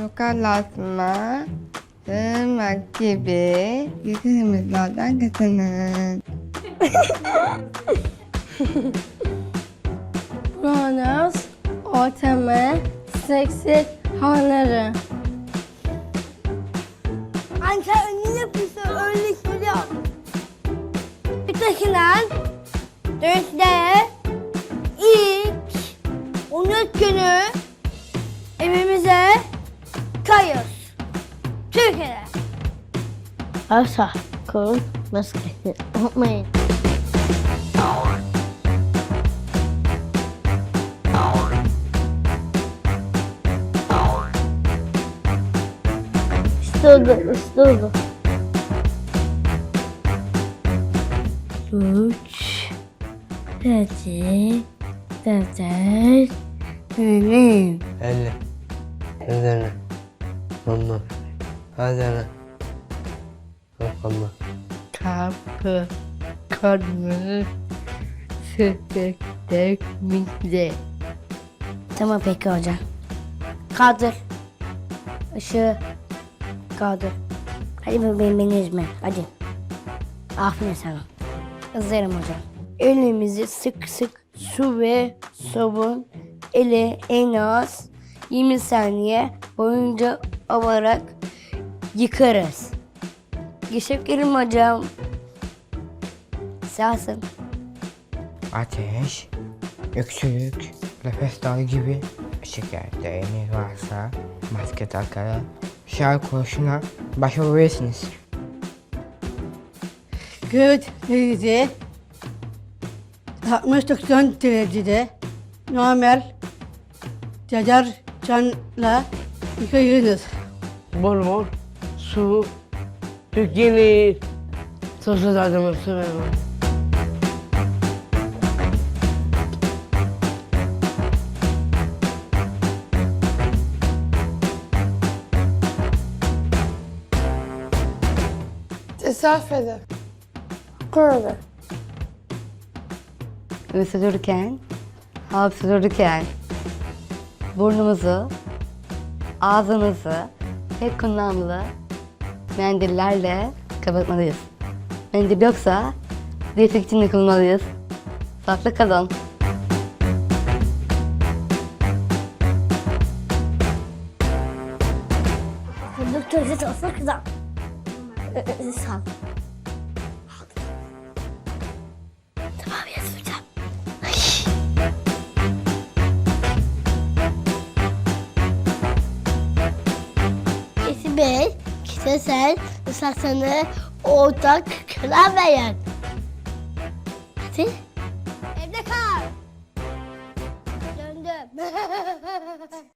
yukarılaşma, sığınmak gibi yıkımızlardan kaçının. Kronos, ortamı, seksi hanları. Anca önüne yapıyorsun öyle söylüyor. Ötekinden dörtte ilk 13 günü Varsa korun maskesi unutmayın. Isturdu, ısturdu. Üç, dört, dört, benim. Elle. Üzerine. Mama. Hazırla. Mama. Kapı, sütlük, dökmekte. Tamam peki hocam. Kaldır. Işığı kaldır. Hadi bebeğim beni üzme. Hadi. Aferin sana. Hazırım hocam. Elimizi sık sık su ve sabun ile en az 20 saniye boyunca alarak yıkarız. Geçip gelin hocam. Sağsın. Ateş, öksürük, nefes darı gibi şikayetleriniz varsa maske takarak şarj kurşuna başvurabilirsiniz. Göğüt derece 60-90 derecede normal cacar canla yıkayınız. bol bol su tükelir. Sosyal adamı sevmem. Tesadüf eder. Kurulu. Üfürürken, hapşırırken burnumuzu, ağzımızı hep kullanımlı mendillerle kapatmalıyız. Mendil yoksa dezenfektanla kullanmalıyız. Sağlıklı kalın. Doktor size olsun kızım. Sağ kişisel ıslatsanı ortak karar verin. Hadi. Evde kal. Döndüm.